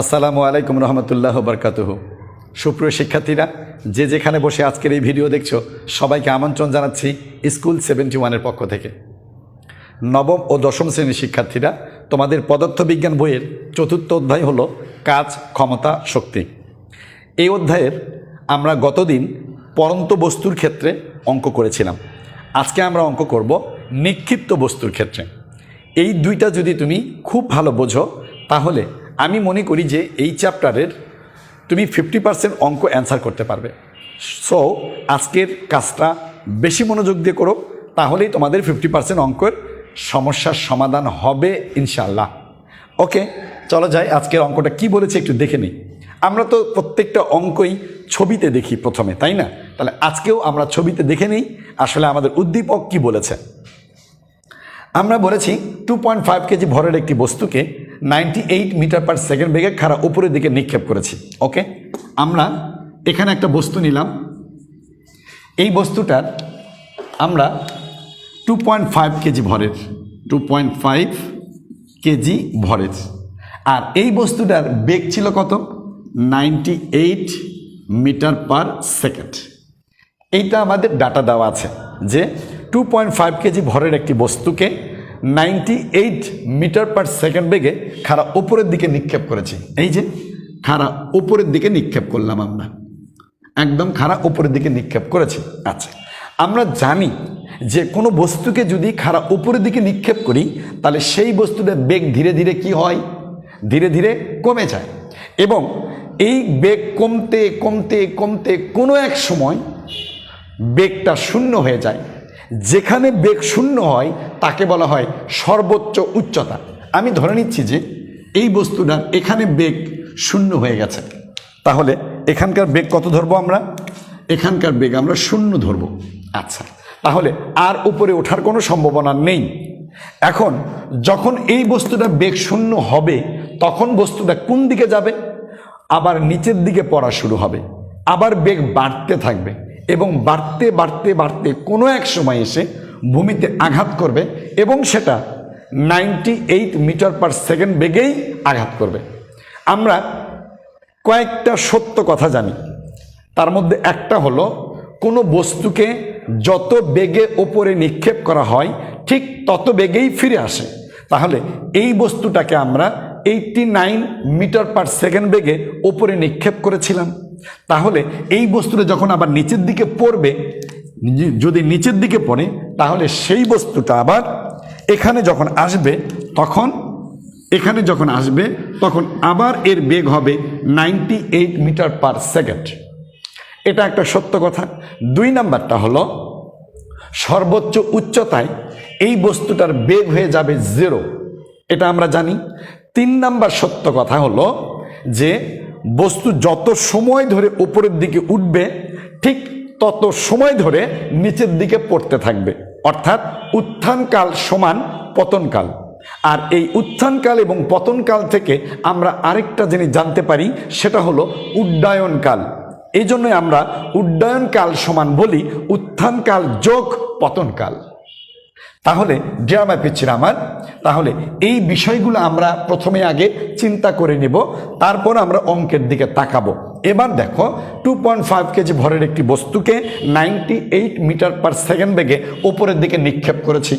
আসসালামু আলাইকুম রহমতুল্লাহ বরকাতুহ। সুপ্রিয় শিক্ষার্থীরা, যে যেখানে বসে আজকের এই ভিডিও দেখছ, সবাইকে আমন্ত্রণ জানাচ্ছি স্কুল সেভেন্টি ওয়ানের পক্ষ থেকে। নবম ও দশম শ্রেণির শিক্ষার্থীরা, তোমাদের পদার্থবিজ্ঞান বইয়ের চতুর্থ অধ্যায় হলো কাজ, ক্ষমতা, শক্তি। এই অধ্যায়ের আমরা গতদিন পরন্ত বস্তুর ক্ষেত্রে অঙ্ক করেছিলাম। আজকে আমরা অঙ্ক করব নিক্ষিপ্ত বস্তুর ক্ষেত্রে। এই দুইটা যদি তুমি খুব ভালো বোঝো, তাহলে আমি মনে করি যে এই চ্যাপ্টারের তুমি ফিফটি পার্সেন্ট অঙ্ক অ্যান্সার করতে পারবে। সো আজকের কাজটা বেশি মনোযোগ দিয়ে করো, তাহলেই তোমাদের ফিফটি পার্সেন্ট অঙ্কের সমস্যার সমাধান হবে ইনশাল্লাহ ওকে চলো যাই আজকের অঙ্কটা কি বলেছে একটু দেখে নিই। আমরা তো প্রত্যেকটা অঙ্কই ছবিতে দেখি প্রথমে, তাই না? তাহলে আজকেও আমরা ছবিতে দেখে নিই, আসলে আমাদের উদ্দীপক কি বলেছে? আমরা বলেছি টু পয়েন্ট ফাইভ কেজি ভরের একটি বস্তুকে ninety eight metre per second বেগে খাড়া উপরের দিকে নিক্ষেপ করেছি। ওকে আমরা এখানে একটা বস্তু নিলাম। এই বস্তুটার আমরা টু পয়েন্ট ফাইভ কেজি ভরের টু পয়েন্ট ফাইভ কেজি ভরের। আর এই বস্তুটার বেগ ছিল কত? Ninety eight metre per second এইটা আমাদের ডাটা দেওয়া আছে যে টু পয়েন্ট ফাইভ কেজি ভরের একটি বস্তুকে ninety eight metre per second বেগে খাড়া উপরের দিকে নিক্ষেপ করেছি। এই যে, খাড়া উপরের দিকে নিক্ষেপ করলাম আমরা। একদম খাড়া উপরের দিকে নিক্ষেপ করেছি আচ্ছা আমরা জানি যে কোনো বস্তুকে যদি খাড়া উপরের দিকে নিক্ষেপ করি, তাহলে সেই বস্তুটার বেগ ধীরে ধীরে কি হয়? ধীরে ধীরে কমে যায়। এবং এই বেগ কমতে কমতে কমতে কোনো এক সময় বেগটা শূন্য হয়ে যায়। যেখানে বেগ শূন্য হয়, তাকে বলা হয় সর্বোচ্চ উচ্চতা। আমি ধরে নিচ্ছি যে এই বস্তুটার এখানে বেগ শূন্য হয়ে গেছে। তাহলে এখানকার বেগ কত ধরবো আমরা? এখানকার বেগ আমরা শূন্য ধরবো। আচ্ছা তাহলে আর উপরে ওঠার কোনো সম্ভাবনা নেই। এখন যখন এই বস্তুটা বেগ শূন্য হবে, তখন বস্তুটা কোন দিকে যাবে? আবার নিচের দিকে পড়া শুরু হবে। আবার বেগ বাড়তে থাকবে। এবং বাড়তে বাড়তে বাড়তে কোনো এক সময় এসে ভূমিতে আঘাত করবে এবং সেটা ninety eight metre per second বেগেই আঘাত করবে। আমরা কয়েকটা সত্য কথা জানি। তার মধ্যে একটা হলো, কোনো বস্তুকে যত বেগে ওপরে নিক্ষেপ করা হয়, ঠিক তত বেগেই ফিরে আসে। তাহলে এই বস্তুটাকে আমরা eighty nine metre per second বেগে ওপরে নিক্ষেপ করেছিলাম। তাহলে এই বস্তুটা যখন আবার নিচের দিকে পড়বে যদি নিচের দিকে পড়ে, তাহলে সেই বস্তুটা আবার এখানে যখন আসবে, তখন, এখানে যখন আসবে, তখন আবার এর বেগ হবে ninety eight metre per second. এটা একটা সত্য কথা। দুই নাম্বারটা হলো, সর্বোচ্চ উচ্চতায় এই বস্তুটার বেগ হয়ে যাবে জিরো। এটা আমরা জানি। তিন নাম্বার সত্য কথা হলো যে বস্তু যত সময় ধরে উপরের দিকে উঠবে, ঠিক তত সময় ধরে নিচের দিকে পড়তে থাকবে। অর্থাৎ উত্থানকাল সমান পতনকাল। আর এই উত্থানকাল এবং পতনকাল থেকে আমরা আরেকটা জিনিস জানতে পারি, সেটা হলো উড্ডয়নকাল। এই জন্যই আমরা উড্ডয়নকাল সমান বলি, উত্থানকাল যোগ পতনকাল। তাহলে ড্রামা পিচ্ছিল আমার তাহলে এই বিষয়গুলো আমরা প্রথমে আগে চিন্তা করে নিব, তারপর আমরা অঙ্কের দিকে তাকাবো। এবার দেখো টু পয়েন্ট ফাইভ কেজি ভরের একটি বস্তুকে ninety eight metre per second বেগে ওপরের দিকে নিক্ষেপ করেছি।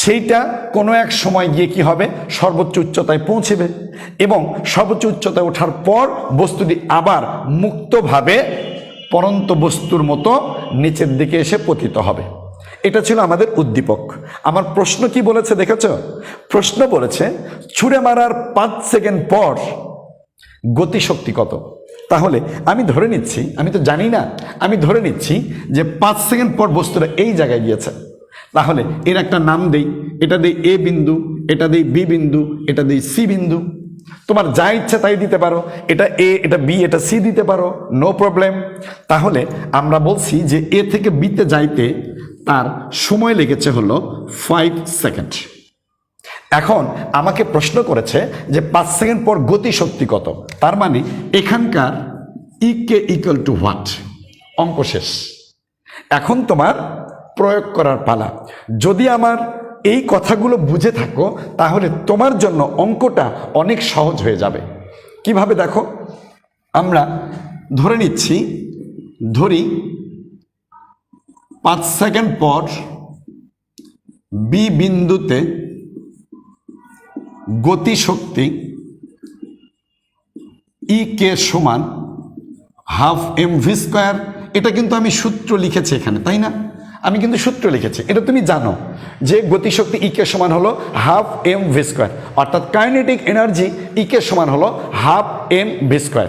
সেইটা কোনো এক সময় গিয়ে কি হবে? সর্বোচ্চ উচ্চতায় পৌঁছেবে এবং সর্বোচ্চ উচ্চতায় ওঠার পর বস্তুটি আবার মুক্তভাবে পরন্ত বস্তুর মতো নিচের দিকে এসে পতিত হবে। এটা ছিল আমাদের উদ্দীপক। আমার প্রশ্ন কি বলেছে দেখেছ? প্রশ্ন বলেছে, ছুড়ে মারার পাঁচ সেকেন্ড পর গতিশক্তি কত? তাহলে আমি ধরে নিচ্ছি, আমি তো জানি না, আমি ধরে নিচ্ছি যে পাঁচ সেকেন্ড পর বস্তুটা এই জায়গায় গিয়েছে। তাহলে এর একটা নাম দেই, এটা দেই এ বিন্দু, এটা দেই বি বিন্দু, এটা দেই সি বিন্দু। তোমার যা ইচ্ছা তাই দিতে পারো, এটা এ, এটা বি, এটা সি দিতে পারো নো প্রবলেম তাহলে আমরা বলছি যে এ থেকে বিতে যাইতে তার সময় লেগেছে হলো ফাইভ সেকেন্ড এখন আমাকে প্রশ্ন করেছে যে পাঁচ সেকেন্ড পর গতি শক্তি কত? তার মানে এখানকার E K equal to what অঙ্ক শেষ। এখন তোমার প্রয়োগ করার পালা। যদি আমার এই কথাগুলো বুঝে থাকো, তাহলে তোমার জন্য অঙ্কটা অনেক সহজ হয়ে যাবে। কীভাবে দেখো? আমরা ধরে নিচ্ছি, ধরি পাঁচ সেকেন্ড পর বি বিন্দুতে গতিশক্তি ই কে সমান হাফ এম ভি স্কোয়ার। এটা কিন্তু আমি সূত্র লিখেছি এখানে, তাই না? আমি কিন্তু সূত্র লিখেছি, এটা তুমি জানো যে গতিশক্তি ইকে সমান হলো হাফ এম ভি স্কোয়ার। অর্থাৎ কাইনেটিক এনার্জি ইকে সমান হলো হাফ এম ভি স্কোয়ার।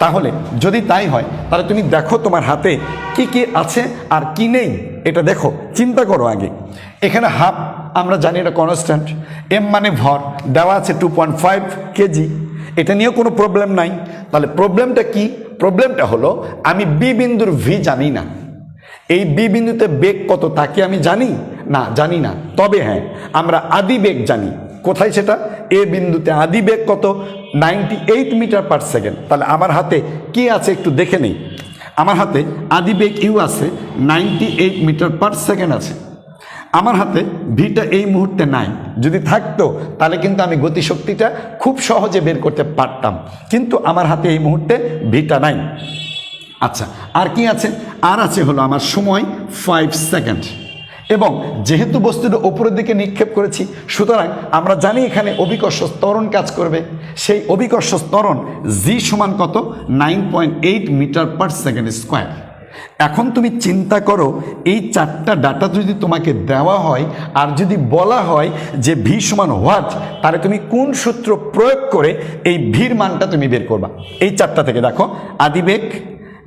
তাহলে যদি তাই হয়, তাহলে তুমি দেখো তোমার হাতে কি কি আছে আর কি নেই। এটা দেখো, চিন্তা করো আগে। এখানে হাফ, আমরা জানি এটা কনস্ট্যান্ট এম মানে ভর, দেওয়া আছে টু পয়েন্ট ফাইভ কেজি এটা নিয়েও কোনো প্রবলেম নাই। তাহলে প্রবলেমটা কি? প্রবলেমটা হলো, আমি বি বিন্দুর ভি জানি না। এই বি বিন্দুতে বেগ কত তাকে আমি জানি? না জানি না। তবে হ্যাঁ আমরা আদি বেগ জানি। কোথায় সেটা? এ বিন্দুতে আদি বেগ কত? Ninety eight metre per second তাহলে আমার হাতে কি আছে একটু দেখে নেই। আমার হাতে আদি বেগ ইউ আছে ninety eight metre per second আছে। আমার হাতে ভিটা এই মুহূর্তে নাই। যদি থাকতো, তাহলে কিন্তু আমি গতিশক্তিটা খুব সহজে বের করতে পারতাম। কিন্তু আমার হাতে এই মুহূর্তে ভিটা নাই। আচ্ছা আর কি আছে? আর আছে হলো আমার সময় ফাইভ সেকেন্ড এবং যেহেতু বস্তুটা ওপরের দিকে নিক্ষেপ করেছি, সুতরাং আমরা জানি এখানে অভিকর্ষ স্তরণ কাজ করবে। সেই অভিকর্ষ স্তরণ জি সমান কত? Nine point eight metre per second square. এখন তুমি চিন্তা করো, এই চারটা ডাটা যদি তোমাকে দেওয়া হয়, আর যদি বলা হয় যে ভি সমান হোয়াট তাহলে তুমি কোন সূত্র প্রয়োগ করে এই ভির মানটা তুমি বের করবা। এই চারটা থেকে দেখো, আদিবেগ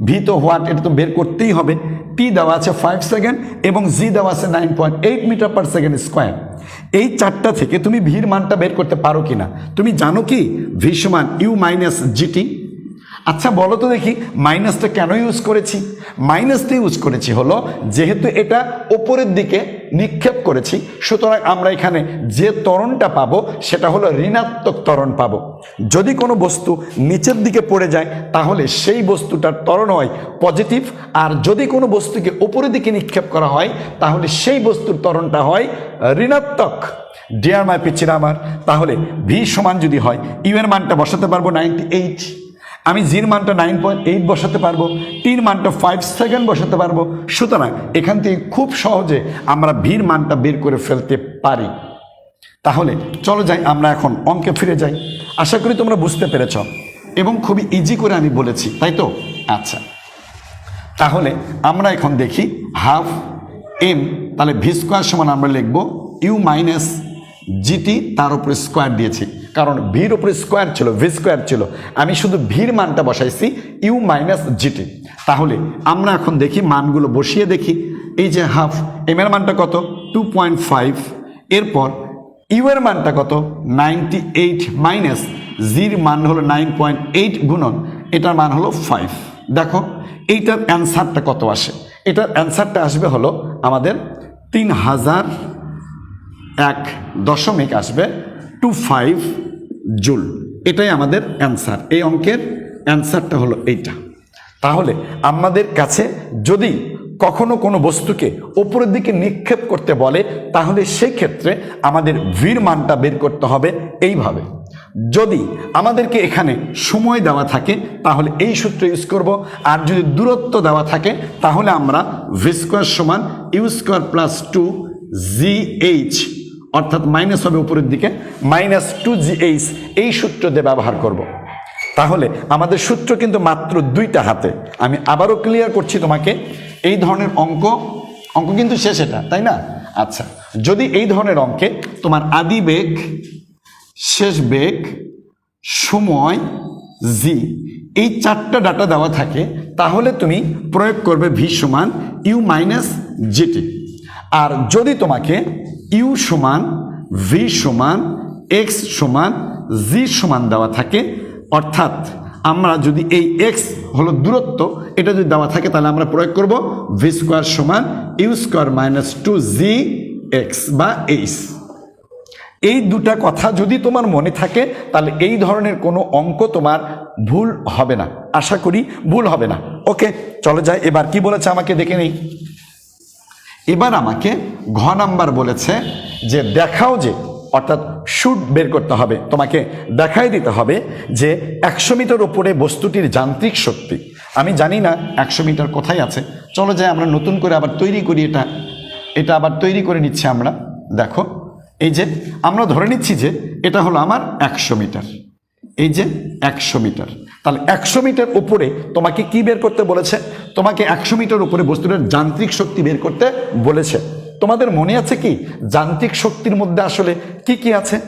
ভি তো হোয়াট এটা তো বের করতেই হবে। পি দেওয়া আছে ফাইভ সেকেন্ড এবং জি দেওয়া আছে nine point eight metre per second square এই চারটা থেকে তুমি ভির মানটা বের করতে পারো কি না তুমি জানো কি? ভি সমান ইউ মাইনাস জিটি আচ্ছা বলো তো দেখি মাইনাসটা কেন ইউজ করেছি? মাইনাসটা ইউজ করেছি হলো, যেহেতু এটা ওপরের দিকে নিক্ষেপ করেছি, সুতরাং আমরা এখানে যে ত্বরণটা পাবো, সেটা হলো ঋণাত্মক ত্বরণ পাবো। যদি কোনো বস্তু নিচের দিকে পড়ে যায়, তাহলে সেই বস্তুটার ত্বরণ হয় পজিটিভ আর যদি কোনো বস্তুকে ওপরের দিকে নিক্ষেপ করা হয়, তাহলে সেই বস্তুর ত্বরণটা হয় ঋণাত্মক। ডিয়ার মাই পিচির আমার, তাহলে ভি সমান যদি হয় ইউ এর মানটা বসাতে পারব নাইনটি এইট আমি জির মানটা নাইন পয়েন্ট এইট বসাতে পারব টির মানটা ফাইভ সেকেন্ড বসাতে পারব। সুতরাং এখান থেকে খুব সহজে আমরা ভির মানটা বের করে ফেলতে পারি। তাহলে চলো যাই, আমরা এখন অঙ্কে ফিরে যাই। আশা করি তোমরা বুঝতে পেরেছ এবং খুবই ইজি করে আমি বলেছি, তাই তো? আচ্ছা। তাহলে আমরা এখন দেখি হাফ এম তাহলে ভি স্কোয়ার সমান আমরা লিখব ইউ মাইনাস জিটি তার উপরে স্কোয়ার দিয়েছি। কারণ ভির উপরে স্কোয়ার ছিল ভি স্কোয়ার ছিল। আমি শুধু ভির মানটা বসাইছি ইউ মাইনাস জিটি তাহলে আমরা এখন দেখি, মানগুলো বসিয়ে দেখি। এই যে হাফ এম এর মানটা কত? টু পয়েন্ট ফাইভ এরপর ইউ এর মানটা কত? নাইনটি এইট মাইনাস জির মান হলো নাইন পয়েন্ট এইট গুণন, এটার মান হলো ফাইভ দেখো, এইটার অ্যান্সারটা কত আসে? এটার অ্যান্সারটা আসবে হলো আমাদের তিন হাজার এক দশমিক আসবে টু ফাইভ জুল। এটাই আমাদের অ্যান্সার। এই অঙ্কের অ্যান্সারটা হলো এইটা। তাহলে আমাদের কাছে যদি কখনো কোনো বস্তুকে ওপরের দিকে নিক্ষেপ করতে বলে, তাহলে সেই ক্ষেত্রে আমাদের ভির মানটা বের করতে হবে এইভাবে। যদি আমাদেরকে এখানে সময় দেওয়া থাকে, তাহলে এই সূত্র ইউজ করব। আর যদি দূরত্ব দেওয়া থাকে, তাহলে আমরা ভি স্কোয়ার সমান U square plus two G H অর্থাৎ মাইনাস হবে উপরের দিকে, মাইনাস টু জি এইচ, এই সূত্র দিয়ে ব্যবহার করব। তাহলে আমাদের সূত্র কিন্তু মাত্র দুইটা হাতে। আমি আবারও ক্লিয়ার করছি তোমাকে, এই ধরনের অঙ্ক অঙ্ক কিন্তু শেষ এটা, তাই না? আচ্ছা যদি এই ধরনের অঙ্কে তোমার আদি বেগ, শেষ বেগ, সময়, জি, এই চারটা ডাটা দেওয়া থাকে, তাহলে তুমি প্রয়োগ করবে ভি সমান ইউ মাইনাস জিটি আর যদি তোমাকে ইউ সমান ভি সমান এক্স সমান জি সমান দেওয়া থাকে। অর্থাৎ আমরা যদি এই এক্স হলো দূরত্ব, এটা যদি দেওয়া থাকে তাহলে আমরা প্রয়োগ করব ভি স্কোয়ার সমান U square minus two G X বা এইচ। এই দুটা কথা যদি তোমার মনে থাকে, তাহলে এই ধরনের কোনো অঙ্ক তোমার ভুল হবে না। আশা করি ভুল হবে না। ওকে, চলে যায় এবার কি বলেছে আমাকে দেখে নেই। এবার আমাকে ঘ নাম্বার বলেছে যে দেখাও যে, অর্থাৎ শুট বের করতে হবে। তোমাকে দেখাই দিতে হবে যে একশো মিটার ওপরে বস্তুটির যান্ত্রিক শক্তি। আমি জানি না একশো মিটার কোথায় আছে। চলো যাই, আমরা নতুন করে আবার তৈরি করি এটা। এটা আবার তৈরি করে নিচ্ছি আমরা। দেখো, এই যে আমরা ধরে নিচ্ছি যে এটা হলো আমার একশো মিটার। এই যে একশো মিটার। তাহলে একশো মিটার উপরে তোমাকে কি বের করতে বলেছে? তোমাকে একশো মিটার উপরে বস্তুটার যান্ত্রিক শক্তি বের করতে বলেছে। তোমাদের মনে আছে কি? যান্ত্রিক শক্তির মধ্যে আসলে কি কি আছে?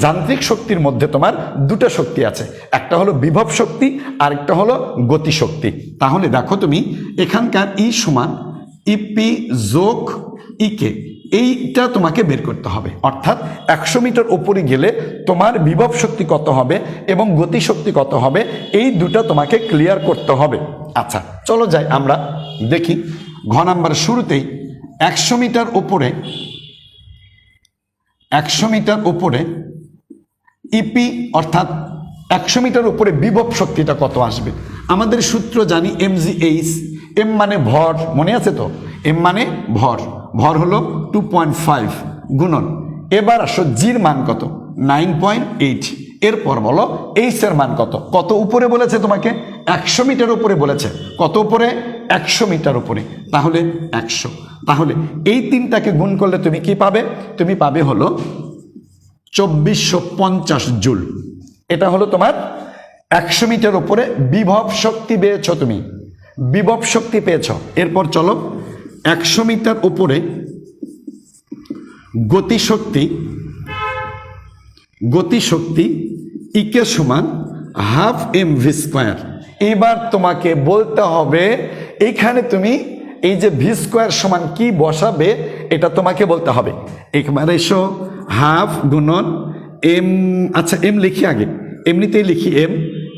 যান্ত্রিক শক্তির মধ্যে তোমার দুটো শক্তি আছে। একটা হলো বিভব শক্তি আর একটা হলো গতি শক্তি। তাহলে দেখো তুমি, এখানকার ই সমান ইপি যোগ ইকে এইটা তোমাকে বের করতে হবে। অর্থাৎ একশো মিটার উপরে গেলে তোমার বিভব শক্তি কত হবে এবং গতি শক্তি কত হবে, এই দুটা তোমাকে ক্লিয়ার করতে হবে। আচ্ছা চলো যাই আমরা দেখি। ঘ নাম্বার শুরুতেই একশো মিটার উপরে একশো মিটার উপরে ইপি অর্থাৎ একশো মিটার উপরে বিভব শক্তিটা কত আসবে? আমাদের সূত্র জানি এম জি এইচ এম মানে ভর, মনে আছে তো? এম মানে ভর। ভর হলো টু পয়েন্ট ফাইভ গুণন। এবার আসো জির মান কত? নাইন পয়েন্ট এইট এরপর বলো এইচ এর মান কত? কত উপরে বলেছে তোমাকে? একশো মিটার উপরে বলেছে। কত উপরে? একশো মিটার উপরে। তাহলে একশো। তাহলে এই তিনটাকে গুণ করলে তুমি কি পাবে? তুমি পাবে হলো চব্বিশশো পঞ্চাশ জুল। এটা হলো তোমার একশো মিটার উপরে বিভব শক্তি পেয়েছ তুমি। বিভব শক্তি পেয়েছ। এরপর চলো একশো মিটার উপরে গতিশক্তি গতিশক্তি ইকে সমান হাফ এম ভি স্কোয়ার। এবার তোমাকে বলতে হবে, এখানে তুমি এই যে ভি স্কোয়ার সমান কি বসাবে, এটা তোমাকে বলতে হবে। একবার এসো, হাফ গুণন এম আচ্ছা এম লিখি আগে। এমনিতেই লিখি এম।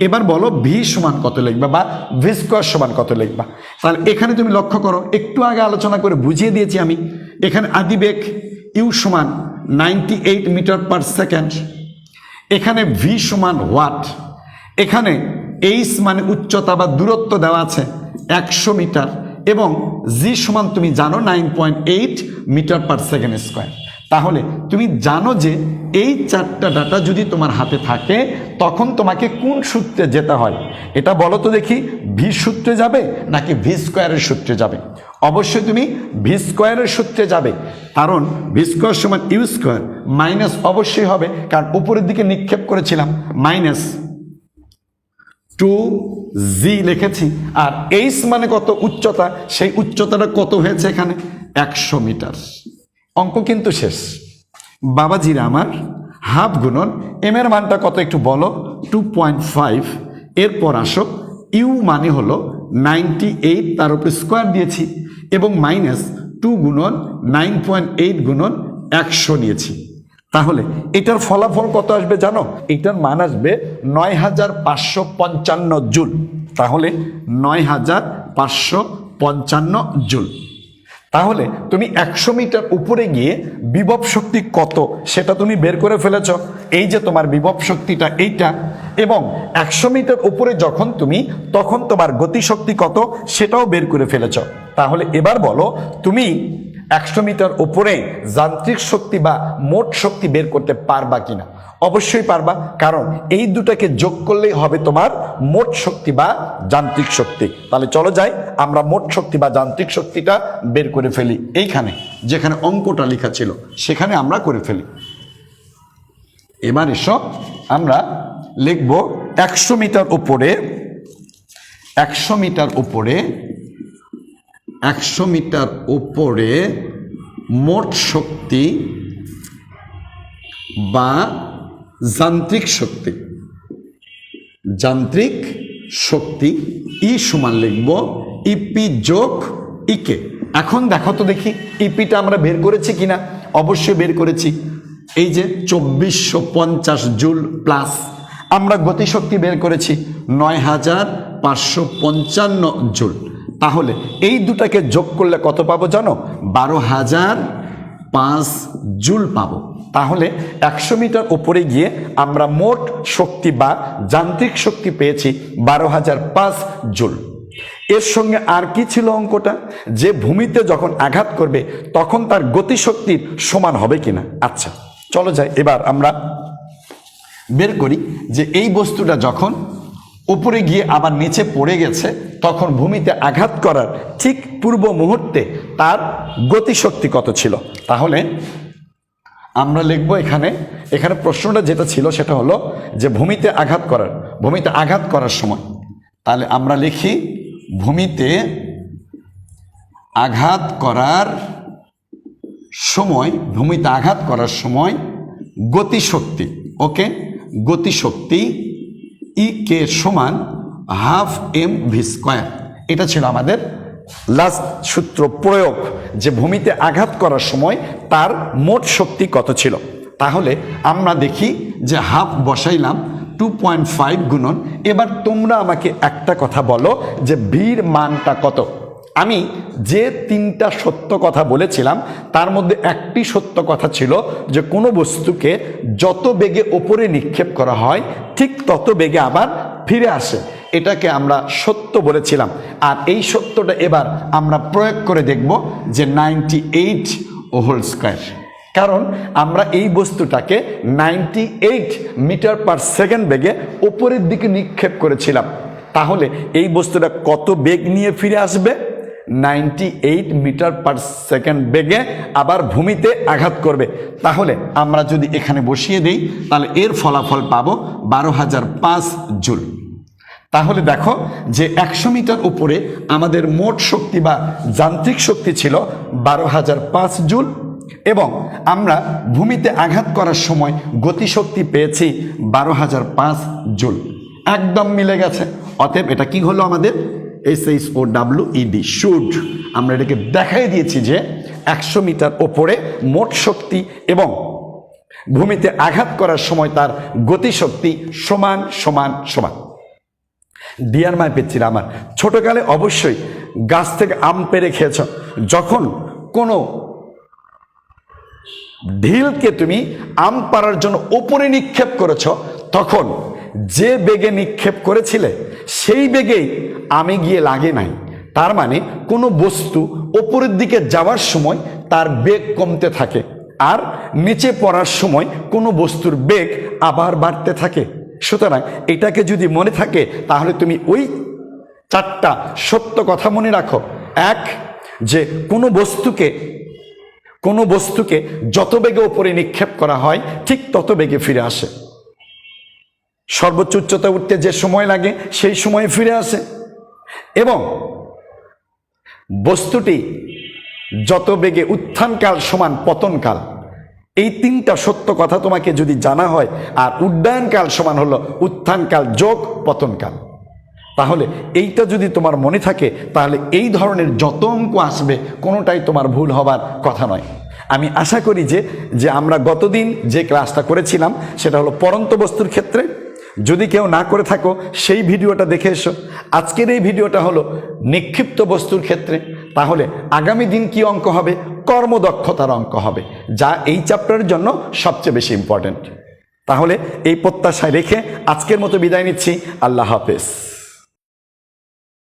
এবার বলো ভি সমান কত লিখবা বা ভি স্কোয়ার সমান কত লিখবা। তাহলে এখানে তুমি লক্ষ্য করো, একটু আগে আলোচনা করে বুঝিয়ে দিয়েছি আমি। এখানে আদিবেগ ইউ সমান ninety eight metre per second. এখানে ভি সমান ওয়াট। এখানে এইচ মানে উচ্চতা বা দূরত্ব দেওয়া আছে একশো মিটার এবং জি সমান তুমি জানো nine point eight metre per second square. তাহলে তুমি জানো যে এই চারটা ডাটা যদি তোমার হাতে থাকে, তখন তোমাকে কোন সূত্রে যেতে হয়? এটা বলো তো দেখি, ভি সূত্রে যাবে নাকি ভি স্কোয়ারের সূত্রে যাবে? অবশ্যই তুমি ভি স্কোয়ারের সূত্রে যাবে। কারণ ভি স্কোয়ার সমান ইউ স্কোয়ার মাইনাস অবশ্যই হবে, কারণ উপরের দিকে নিক্ষেপ করেছিলাম মাইনাস টু জি লিখেছি, আর এইচ মানে কত উচ্চতা, সেই উচ্চতাটা কত হয়েছে এখানে? একশো মিটার। অঙ্ক কিন্তু শেষ। বাবাজিরা আমার হাফ গুণন এম এর মানটা কত একটু বলো? টু পয়েন্ট ফাইভ এরপর আসো ইউ মানে হলো নাইনটি এইট তার উপরে স্কোয়ার দিয়েছি এবং মাইনাস টু গুণন নাইন পয়েন্ট এইট গুণন একশো নিয়েছি। তাহলে এটার ফলাফল কত আসবে জানো? এটার মান আসবে নয় হাজার পাঁচশো পঞ্চান্ন জুল। তাহলে নয় হাজার পাঁচশো পঞ্চান্ন জুল। তাহলে তুমি একশো মিটার উপরে গিয়ে বিভব শক্তি কত সেটা তুমি বের করে ফেলেছ? এই যে তোমার বিভব শক্তিটা এইটা, এবং একশো মিটার উপরে যখন তুমি, তখন তোমার গতিশক্তি কত সেটাও বের করে ফেলেছ। তাহলে এবার বলো, তুমি একশো মিটার উপরে যান্ত্রিক শক্তি বা মোট শক্তি বের করতে পারবা কিনা? অবশ্যই পারবা, কারণ এই দুটাকে যোগ করলেই হবে তোমার মোট শক্তি বা যান্ত্রিক শক্তি। তাহলে চলো যাই, আমরা মোট শক্তি বা যান্ত্রিক শক্তিটা বের করে ফেলি এইখানে, যেখানে অঙ্কটা লেখা ছিল, সেখানে আমরা করে ফেলি। এবার এসো আমরা লিখব একশো মিটার উপরে, একশো মিটার উপরে, একশো মিটার উপরে মোট শক্তি বা যান্ত্রিক শক্তি। যান্ত্রিক শক্তি ই সমান লিখব ইপি যোগ ইকে এখন দেখো তো দেখি ইপিটা আমরা বের করেছি কিনা? অবশ্যই বের করেছি। এই যে চব্বিশশো পঞ্চাশ জুল প্লাস, আমরা গতিশক্তি বের করেছি নয় হাজার পাঁচশো পঞ্চান্ন জুল। তাহলে এই দুটাকে যোগ করলে কত পাবো জানো? বারো হাজার পাঁচ জুল পাবো। তাহলে একশো মিটার উপরে গিয়ে আমরা মোট শক্তি বা যান্ত্রিক শক্তি পেয়েছি বারো হাজার পাঁচ জুল। এর সঙ্গে আর কি ছিল অঙ্কটা? যে ভূমিতে যখন আঘাত করবে, তখন তার গতিশক্তির সমান হবে কিনা? আচ্ছা চলো যাই, এবার আমরা বের করি যে এই বস্তুটা যখন উপরে গিয়ে আবার নিচে পড়ে গেছে, তখন ভূমিতে আঘাত করার ঠিক পূর্ব মুহূর্তে তার গতিশক্তি কত ছিল? তাহলে আমরা লিখব এখানে এখানে প্রশ্নটা যেটা ছিল সেটা হলো যে ভূমিতে আঘাত করার, ভূমিতে আঘাত করার সময়। তাহলে আমরা লিখি, ভূমিতে আঘাত করার সময়, ভূমিতে আঘাত করার সময় গতিশক্তি, ওকে? গতিশক্তি ই কে সমান হাফ এম ভি স্কোয়ার। এটা ছিল আমাদের লাস্ট সূত্র প্রয়োগ, যে ভূমিতে আঘাত করার সময় তার মোট শক্তি কত ছিল। তাহলে আমরা দেখি যে হাফ বসাইলাম টু পয়েন্ট ফাইভ গুণন। এবার তোমরা আমাকে একটা কথা বলো যে ভির মানটা কত? আমি যে তিনটা সত্য কথা বলেছিলাম, তার মধ্যে একটি সত্য কথা ছিল যে কোনো বস্তুকে যত বেগে ওপরে নিক্ষেপ করা হয়, ঠিক তত বেগে আবার ফিরে আসে। এটাকে আমরা সত্য বলেছিলাম। আর এই সত্যটা এবার আমরা প্রয়োগ করে দেখব যে নাইনটি এইট হোল স্কোয়ার। কারণ আমরা এই বস্তুটাকে ninety eight metre per second বেগে ওপরের দিকে নিক্ষেপ করেছিলাম। তাহলে এই বস্তুটা কত বেগ নিয়ে ফিরে আসবে? Ninety eight metre per second বেগে আবার ভূমিতে আঘাত করবে। তাহলে আমরা যদি এখানে বসিয়ে দিই, তাহলে এর ফলাফল পাবো বারো হাজার পাঁচ জুল। তাহলে দেখো যে একশো মিটার উপরে আমাদের মোট শক্তি বা যান্ত্রিক শক্তি ছিল বারো হাজার পাঁচ জুল এবং আমরা ভূমিতে আঘাত করার সময় গতিশক্তি পেয়েছি বারো হাজার পাঁচ জুল। একদম মিলে গেছে। অতএব এটা কি হলো আমাদের? S H O W E D should আমরা এটাকে দেখাই দিয়েছি যে একশো মিটার ওপরে মোট শক্তি এবং ভূমিতে আঘাত করার সময় তার গতিশক্তি সমান সমান সমান। ডিয়ার মায় পেচ্ছিল আমার। ছোটকালে অবশ্যই গাছ থেকে আম পেরে খেয়েছ। যখন কোনো ঢিলকে তুমি আম পাড়ার জন্য ওপরে নিক্ষেপ করেছ, তখন যে বেগে নিক্ষেপ করেছিলে, সেই বেগেই আমি গিয়ে লাগে নাই। তার মানে কোনো বস্তু ওপরের দিকে যাওয়ার সময় তার বেগ কমতে থাকে, আর নিচে পড়ার সময় কোনো বস্তুর বেগ আবার বাড়তে থাকে। সুতরাং এটাকে যদি মনে থাকে, তাহলে তুমি ওই চারটা সত্য কথা মনে রাখো। এক, যে কোনো বস্তুকে কোনো বস্তুকে যত বেগে ওপরে নিক্ষেপ করা হয়, ঠিক তত বেগে ফিরে আসে। সর্বোচ্চ উচ্চতা উঠতে যে সময় লাগে, সেই সময়ে ফিরে আসে। এবং বস্তুটি যত বেগে উত্থানকাল সমান পতনকাল, এই তিনটা সত্য কথা তোমাকে যদি জানা হয়, আর উড্ডয়নকাল সমান হলো উত্থানকাল যোগ পতনকাল। তাহলে এইটা যদি তোমার মনে থাকে, তাহলে এই ধরনের যত অঙ্ক আসবে, কোনোটাই তোমার ভুল হবার কথা নয়। আমি আশা করি যে যে আমরা গতদিন যে ক্লাসটা করেছিলাম, সেটা হলো পরন্ত বস্তুর ক্ষেত্রে যদি কেউ না করে থাকো, সেই ভিডিওটা দেখে এসো। আজকের এই ভিডিওটা হলো নিক্ষিপ্ত বস্তুর ক্ষেত্রে। তাহলে আগামী দিন কি অঙ্ক হবে? কর্মদক্ষতার অঙ্ক হবে, যা এই চ্যাপ্টারের জন্য সবচেয়ে বেশি ইম্পর্ট্যান্ট তাহলে এই প্রত্যাশায় রেখে আজকের মতো বিদায় নিচ্ছি। আল্লাহ হাফেজ।